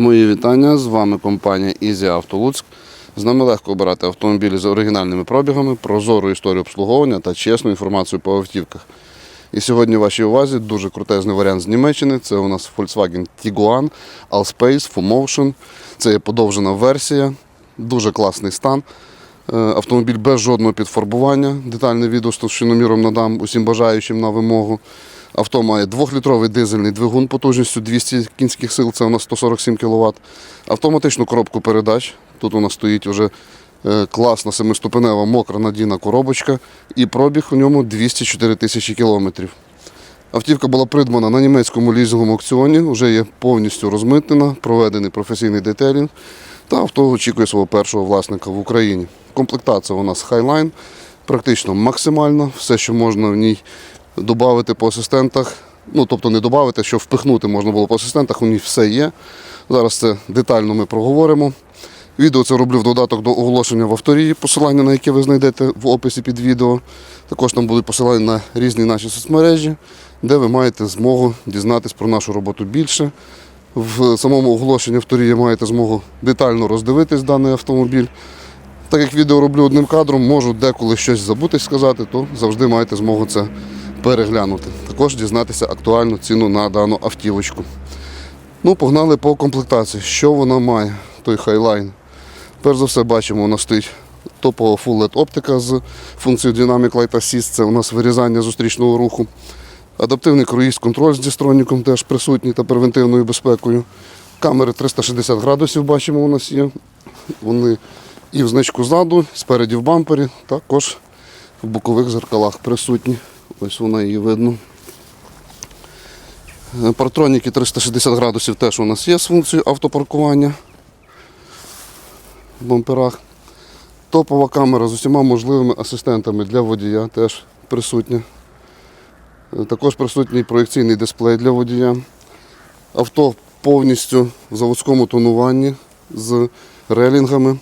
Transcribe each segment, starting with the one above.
Мої вітання. З вами компанія Easy Auto Луцьк. З нами легко обирати автомобілі з оригінальними пробігами, прозору історію обслуговування та чесну інформацію по автівках. І сьогодні в вашій увазі дуже крутезний варіант з Німеччини. Це у нас Volkswagen Tiguan Allspace Full Motion. Це є подовжена версія, дуже класний стан. Е, Автомобіль без жодного підфарбування. Детальне відео з товщиноміром надам усім бажаючим на вимогу. Авто має 2-літровий дизельний двигун потужністю 200 кінських сил, це у нас 147 кВт. Автоматичну коробку передач. Тут у нас стоїть вже е, класна семиступенева мокра надійна коробочка. І пробіг у ньому 204 тисячі кілометрів. Автівка була придбана на німецькому лізинговому аукціоні, вже є повністю розмитнена, проведений професійний детелінг. Та авто очікує свого першого власника в Україні. Комплектація у нас Highline, практично максимальна. Все, що можна в ній додати по асистентах. Ну, тобто не додати, що впихнути можна було по асистентах, у ній все є. Зараз це детально ми проговоримо. Відео це роблю в додаток до оголошення в авторії, посилання на яке ви знайдете в описі під відео. Також там будуть посилання на різні наші соцмережі, де ви маєте змогу дізнатись про нашу роботу більше. В самому оголошенні авторії маєте змогу детально роздивитись даний автомобіль. Так як відео роблю одним кадром, можу деколи щось забути сказати, то завжди маєте змогу це переглянути. Також дізнатися актуальну ціну на дану автівочку. Ну, погнали по комплектації. Що вона має, той хайлайн? Перш за все, бачимо, вона стоїть топова Full LED оптика з функцією Dynamic Light Assist. Це у нас вирізання зустрічного руху. Адаптивний круїз контроль з дістроніком теж присутній та превентивною безпекою. Камери 360 градусів бачимо у нас є. Вони і в значку ззаду, спереді в бампері, також в бокових зеркалах присутні. Ось вона її видно. Е, Партроніки 360 градусів теж у нас є з функцією автопаркування в бамперах. Топова камера з усіма можливими асистентами для водія теж присутня. Е, Також присутній проєкційний дисплей для водія. Авто повністю в заводському тонуванні з релінгами.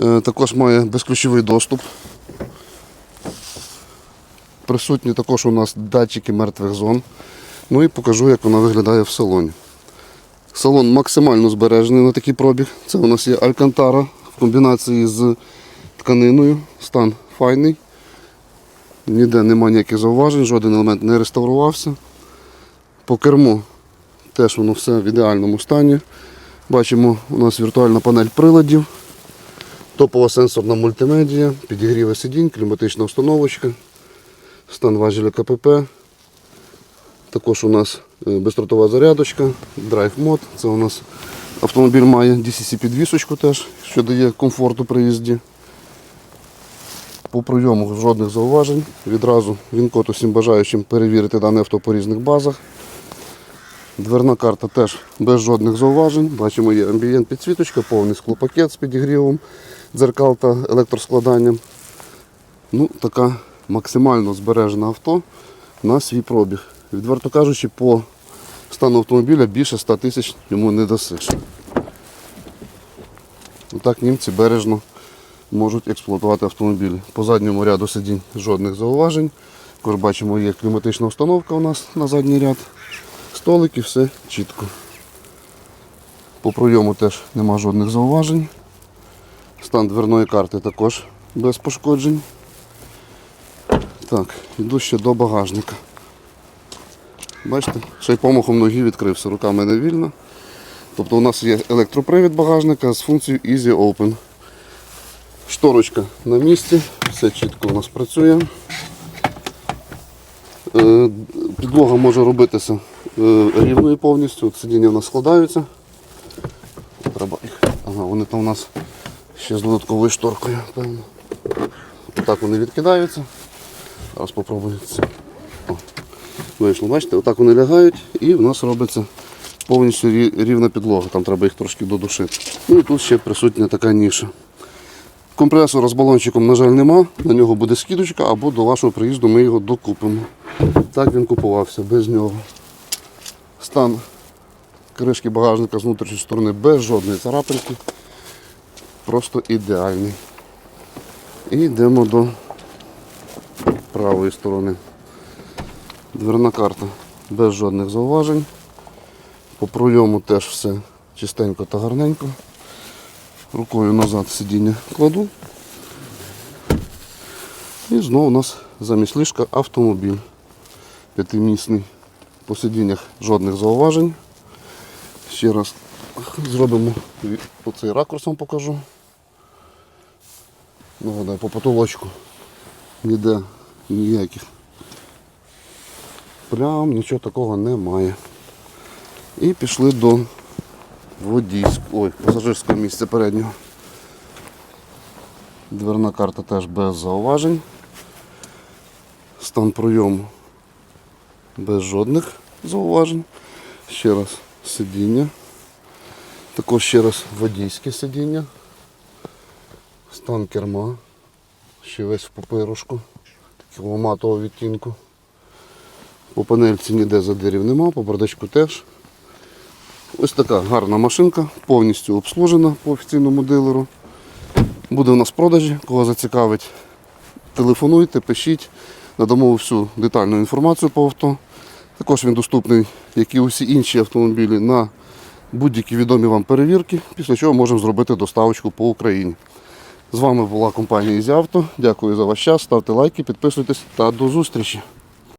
Е, Також має безключовий доступ. Присутні також у нас датчики мертвих зон. Ну і покажу, як вона виглядає в салоні. Салон максимально збережений на такий пробіг. Це у нас є Алькантара в комбінації з тканиною. Стан файний. Ніде немає ніяких зауважень, жоден елемент не реставрувався. По керму теж воно все в ідеальному стані. Бачимо, у нас віртуальна панель приладів, топова сенсорна мультимедія, підігріви сидінь, кліматична установочка, стан важеля КПП. Також у нас е, бездротова зарядочка, драйв мод. Це у нас автомобіль має DCC підвісочку теж, що дає комфорту при їзді. По прийому жодних зауважень. Відразу він код усім бажаючим перевірити дане авто по різних базах. Дверна карта теж без жодних зауважень. Бачимо, є амбієнт підсвіточка, повний склопакет з підігрівом, дзеркал та електроскладанням. Ну, така максимально збережена авто на свій пробіг. Відверто кажучи, по стану автомобіля більше 100 тисяч йому не дасиш. Отак німці бережно можуть експлуатувати автомобілі. По задньому ряду сидінь жодних зауважень. Також бачимо, є кліматична установка у нас на задній ряд. Столики, все чітко. По пройому теж нема жодних зауважень. Стан дверної карти також без пошкоджень. Так, йду ще до багажника. Бачите, ще й помахом ноги відкрився, руками не вільно. Тобто у нас є електропривід багажника з функцією Easy Open. Шторочка на місці, все чітко у нас працює. Е, Підлога може робитися е, рівною повністю. От сидіння у нас складаються. Треба їх. Ага, вони там у нас ще з додатковою шторкою, певно. Отак вони відкидаються. Зараз спробую це. О, Вийшло, бачите, отак вони лягають і в нас робиться повністю рівна підлога. Там треба їх трошки додушити. Ну і тут ще присутня така ніша. Компресора з балончиком, на жаль, нема. На нього буде скидочка, або до вашого приїзду ми його докупимо. Так він купувався без нього. Стан кришки багажника з внутрішньої сторони без жодної царапинки. Просто ідеальний. І йдемо до правої сторони. Дверна карта без жодних зауважень. По пройому теж все чистенько та гарненько. Рукою назад сидіння кладу. І знову у нас замість ліжка автомобіль. П'ятимісний. По сидіннях жодних зауважень. Ще раз зробимо оцей ракурс вам покажу. Нагадаю, по потолочку ніде ніяких плям, нічого такого немає. І пішли до водійського, ой, пасажирського місця переднього. Дверна карта теж без зауважень. Стан пройому без жодних зауважень. Ще раз сидіння. Також ще раз водійське сидіння. Стан керма. Ще весь в папирушку. Матового відтінку. По панельці ніде задирів нема, по бардачку теж. Ось така гарна машинка, повністю обслужена по офіційному дилеру. Буде у нас в продажі, кого зацікавить. Телефонуйте, пишіть, надамо всю детальну інформацію по авто. Також він доступний, як і усі інші автомобілі, на будь-які відомі вам перевірки, після чого можемо зробити доставочку по Україні. З вами була компанія «Ізі Авто». Дякую за ваш час. Ставте лайки, підписуйтесь та до зустрічі.